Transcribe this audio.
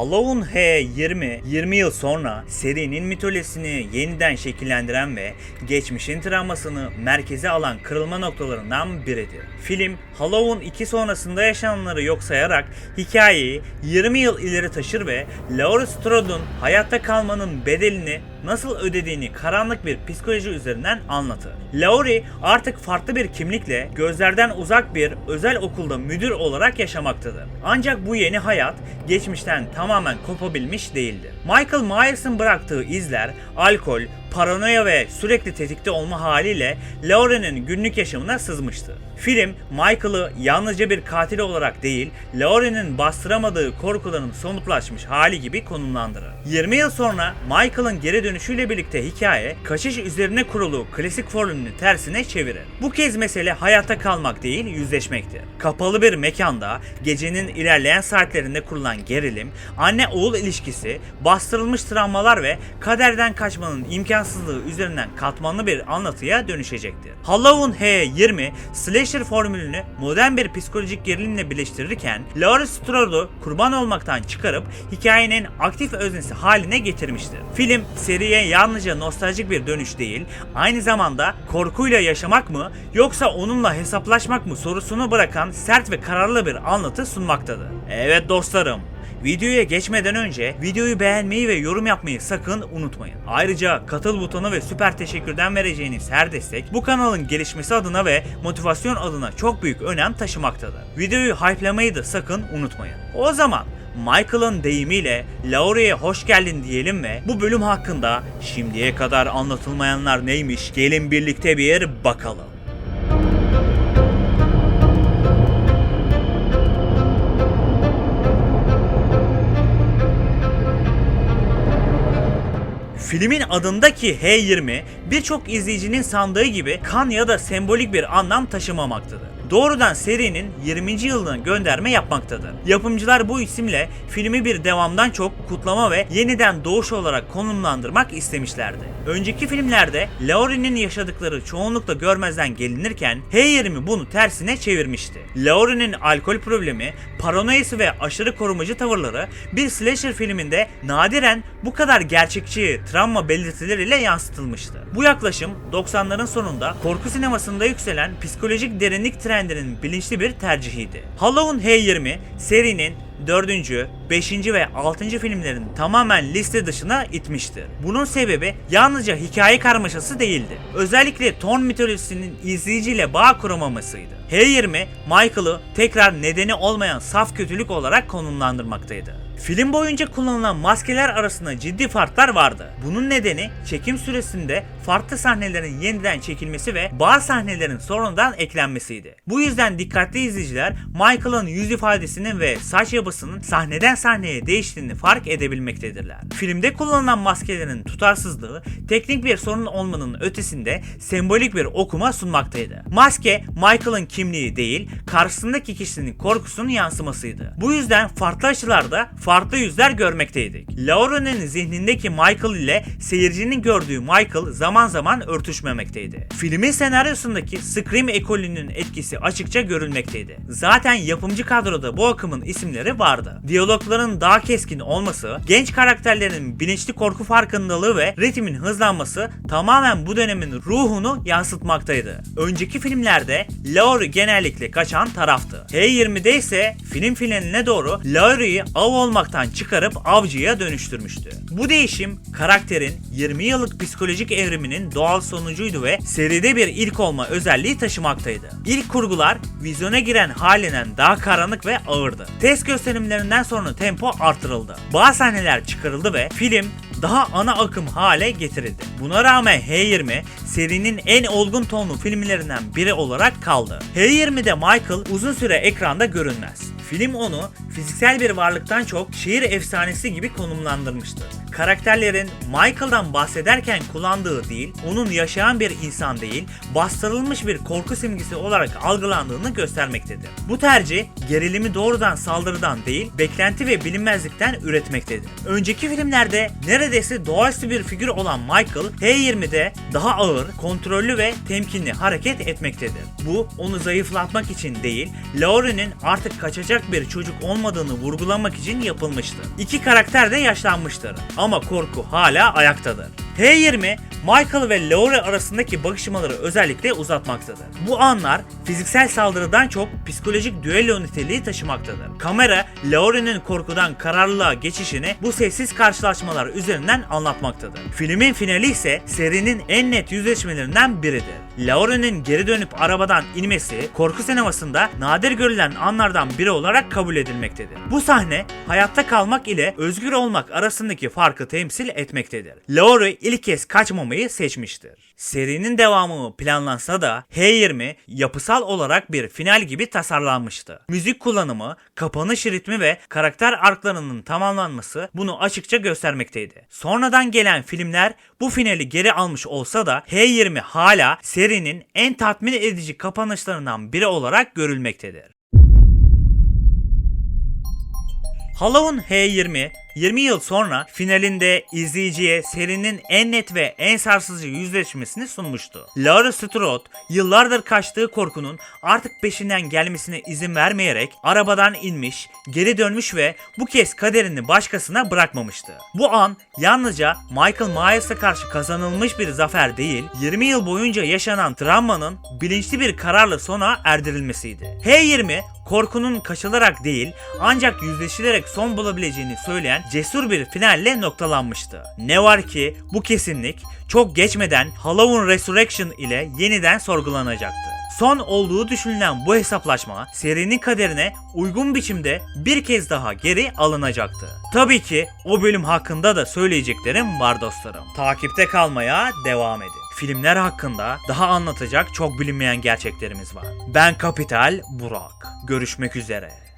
Halloween H20 20 yıl sonra serinin mitolojisini yeniden şekillendiren ve geçmişin travmasını merkeze alan kırılma noktalarından biridir. Film Halloween 2 sonrasında yaşananları yok sayarak hikayeyi 20 yıl ileri taşır ve Laurie Strode'un hayatta kalmanın bedelini nasıl ödediğini karanlık bir psikoloji üzerinden anlatır. Laurie artık farklı bir kimlikle gözlerden uzak bir özel okulda müdür olarak yaşamaktadır. Ancak bu yeni hayat geçmişten tamamen kopabilmiş değildir. Michael Myers'ın bıraktığı izler, alkol, paranoya ve sürekli tetikte olma haliyle Laurie'nin günlük yaşamına sızmıştı. Film, Michael'ı yalnızca bir katil olarak değil, Laurie'nin bastıramadığı korkuların somutlaşmış hali gibi konumlandırır. 20 yıl sonra Michael'ın geri dönüşüyle birlikte hikaye, kaçış üzerine kurulu klasik formülünü tersine çevirir. Bu kez mesele hayatta kalmak değil, yüzleşmektir. Kapalı bir mekanda, gecenin ilerleyen saatlerinde kurulan gerilim, anne-oğul ilişkisi, bastırılmış travmalar ve kaderden kaçmanın imkansızlığı üzerinden katmanlı bir anlatıya dönüşecektir. Halloween H20, slasher formülünü modern bir psikolojik gerilimle birleştirirken, Laurie Strode'u kurban olmaktan çıkarıp hikayenin aktif öznesi haline getirmiştir. Film, seriye yalnızca nostaljik bir dönüş değil, aynı zamanda korkuyla yaşamak mı yoksa onunla hesaplaşmak mı sorusunu bırakan sert ve kararlı bir anlatı sunmaktadır. Evet dostlarım, Videoya geçmeden önce videoyu beğenmeyi ve yorum yapmayı sakın unutmayın. Ayrıca katıl butonu ve süper teşekkürden vereceğiniz her destek bu kanalın gelişmesi adına ve motivasyon adına çok büyük önem taşımaktadır. Videoyu hype'lamayı da sakın unutmayın. O zaman Michael'ın deyimiyle Laurie'ye hoş geldin diyelim ve bu bölüm hakkında şimdiye kadar anlatılmayanlar neymiş gelin birlikte bir bakalım. Filmin adındaki H20 birçok izleyicinin sandığı gibi kan ya da sembolik bir anlam taşımamaktadır. Doğrudan serinin 20. yılına gönderme yapmaktadır. Yapımcılar bu isimle filmi bir devamdan çok kutlama ve yeniden doğuş olarak konumlandırmak istemişlerdi. Önceki filmlerde Laurie'nin yaşadıkları çoğunlukla görmezden gelinirken H20 bunu tersine çevirmişti. Laurie'nin alkol problemi, paranoyası ve aşırı korumacı tavırları bir slasher filminde nadiren bu kadar gerçekçi travma belirtileriyle yansıtılmıştı. Bu yaklaşım 90'ların sonunda korku sinemasında yükselen psikolojik derinlik trendinin bilinçli bir tercihiydi. Halloween H20 serinin 4. 5. ve 6. filmlerin tamamen liste dışına itmiştir. Bunun sebebi yalnızca hikaye karmaşası değildi. Özellikle Thorn mitolojisinin izleyiciyle bağ kuramamasıydı. H20, Michael'ı tekrar nedeni olmayan saf kötülük olarak konumlandırmaktaydı. Film boyunca kullanılan maskeler arasında ciddi farklar vardı. Bunun nedeni çekim süresinde farklı sahnelerin yeniden çekilmesi ve bazı sahnelerin sonradan eklenmesiydi. Bu yüzden dikkatli izleyiciler Michael'ın yüz ifadesinin ve saç yapısının sahneden sahneye değiştiğini fark edebilmektedirler. Filmde kullanılan maskelerin tutarsızlığı teknik bir sorun olmanın ötesinde sembolik bir okuma sunmaktaydı. Maske Michael'ın kimliği değil, karşısındaki kişinin korkusunun yansımasıydı. Bu yüzden farklı açılarda farklı yüzler görmekteydik. Laura'nın zihnindeki Michael ile seyircinin gördüğü Michael zaman zaman örtüşmemekteydi. Filmin senaryosundaki Scream ekolünün etkisi açıkça görülmekteydi. Zaten yapımcı kadroda bu akımın isimleri vardı. Diyalogların daha keskin olması, genç karakterlerin bilinçli korku farkındalığı ve ritmin hızlanması tamamen bu dönemin ruhunu yansıtmaktaydı. Önceki filmlerde Laurie genellikle kaçan taraftı. H20'de ise film finaline doğru Laurie'yi av olmaktan çıkarıp avcıya dönüştürmüştü. Bu değişim karakterin 20 yıllık psikolojik evriminin doğal sonucuydu ve seride bir ilk olma özelliği taşımaktaydı. İlk kurgular vizyona giren halinden daha karanlık ve ağırdı. Test gösterimlerinden sonra tempo artırıldı. Bazı sahneler çıkarıldı ve film daha ana akım hale getirildi. Buna rağmen H20 serinin en olgun tonlu filmlerinden biri olarak kaldı. H20'de Michael uzun süre ekranda görünmez. Film onu fiziksel bir varlıktan çok şehir efsanesi gibi konumlandırmıştı. Karakterlerin Michael'dan bahsederken kullandığı değil, onun yaşayan bir insan değil, bastırılmış bir korku simgesi olarak algılandığını göstermektedir. Bu tercih gerilimi doğrudan saldırıdan değil, beklenti ve bilinmezlikten üretmektedir. Önceki filmlerde neredeyse doğaüstü bir figür olan Michael, H20'de daha ağır, kontrollü ve temkinli hareket etmektedir. Bu onu zayıflatmak için değil, Laurie'nin artık kaçacak bir çocuk olmadığını vurgulamak için yapılmıştır. İki karakter de yaşlanmıştır ama korku hala ayaktadır. H20 Michael ve Laurie arasındaki bakışmaları özellikle uzatmaktadır. Bu anlar fiziksel saldırıdan çok psikolojik düello niteliği taşımaktadır. Kamera Laurie'nin korkudan kararlılığa geçişini bu sessiz karşılaşmalar üzerinden anlatmaktadır. Filmin finali ise serinin en net yüzleşmelerinden biridir. Laurie'nin geri dönüp arabadan inmesi korku sinemasında nadir görülen anlardan biri olarak kabul edilmektedir. Bu sahne hayatta kalmak ile özgür olmak arasındaki farkı temsil etmektedir. Laurie ilk kez kaçmamayı seçmiştir. Serinin devamı planlansa da H20 yapısal olarak bir final gibi tasarlanmıştı. Müzik kullanımı, kapanış ritmi ve karakter arklarının tamamlanması bunu açıkça göstermekteydi. Sonradan gelen filmler bu finali geri almış olsa da H20 hala serinin en tatmin edici kapanışlarından biri olarak görülmektedir. Halloween H20 20 yıl sonra finalinde izleyiciye serinin en net ve en sarsıcı yüzleşmesini sunmuştu. Laurie Strode yıllardır kaçtığı korkunun artık peşinden gelmesine izin vermeyerek arabadan inmiş, geri dönmüş ve bu kez kaderini başkasına bırakmamıştı. Bu an yalnızca Michael Myers'a karşı kazanılmış bir zafer değil, 20 yıl boyunca yaşanan travmanın bilinçli bir kararla sona erdirilmesiydi. H20 korkunun kaçılarak değil ancak yüzleşilerek son bulabileceğini söyleyen cesur bir finalle noktalanmıştı. Ne var ki bu kesinlik çok geçmeden Halloween Resurrection ile yeniden sorgulanacaktı. Son olduğu düşünülen bu hesaplaşma serinin kaderine uygun biçimde bir kez daha geri alınacaktı. Tabii ki o bölüm hakkında da söyleyeceklerim var dostlarım. Takipte kalmaya devam edin. Filmler hakkında daha anlatacak çok bilinmeyen gerçeklerimiz var. Ben Kapital Burak. Görüşmek üzere.